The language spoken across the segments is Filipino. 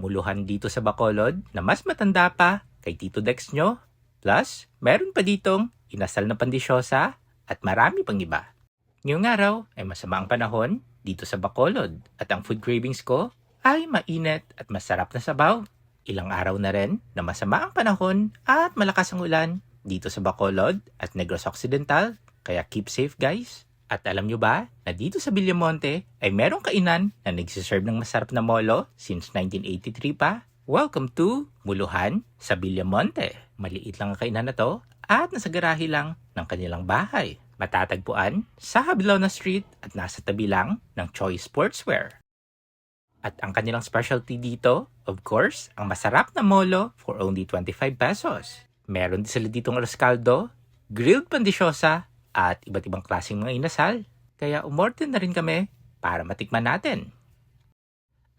Muluhan dito sa Bacolod na mas matanda pa kay Tito Dex nyo. Plus, meron pa ditong inasal na pandisyosa at marami pang iba. Ngayong araw ay masama ang panahon dito sa Bacolod at ang food cravings ko ay mainit at masarap na sabaw. Ilang araw na rin na masama ang panahon at malakas ang ulan dito sa Bacolod at Negros Occidental. Kaya keep safe guys. At alam nyo ba na dito sa Villamonte ay merong kainan na nagsiserve ng masarap na molo since 1983 pa? Welcome to Muluhan sa Villamonte. Maliit lang ang kainan na to at nasa garahe lang ng kanilang bahay. Matatagpuan sa Habilona Street at nasa tabi lang ng Choice Sportswear. At ang kanilang specialty dito, of course, ang masarap na molo for only 25 pesos. Meron din sila ditong rascaldo, grilled pandisyosa, at iba't ibang klaseng mga inasal. Kaya umorder na rin kami para matikman natin.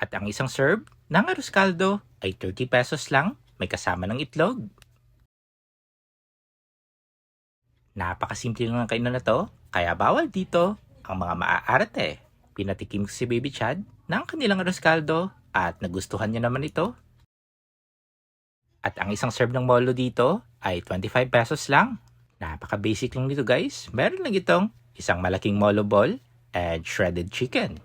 At ang isang serve ng arroz caldo ay 30 pesos lang, may kasama ng itlog. Napakasimple lang ng kainan na to, kaya bawal dito ang mga maaarte. Pinatikim ko si Baby Chad ng kanilang arroz caldo at nagustuhan niya naman ito. At ang isang serve ng molo dito ay 25 pesos lang. Napaka-basic lang nito guys. Meron lang itong isang malaking molo ball and shredded chicken.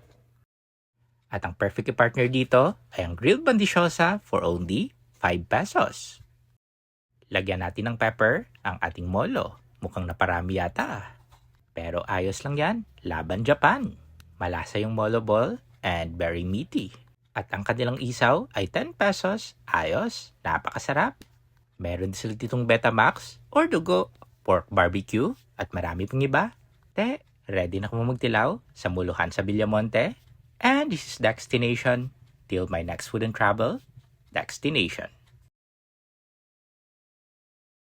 At ang perfect partner dito ay ang grilled bandisyosa for only 5 pesos. Lagyan natin ng pepper ang ating molo. Mukhang naparami yata. Pero ayos lang yan. Laban Japan. Malasa yung molo ball and very meaty. At ang kanilang isaw ay 10 pesos. Ayos. Napakasarap. Meron din sila ditong Betamax or Dugo, pork barbecue at marami pang iba. Te, ready na kamo magtilaw sa muluhan sa Villamonte? And this is Destination. Till my next food and travel, Destination.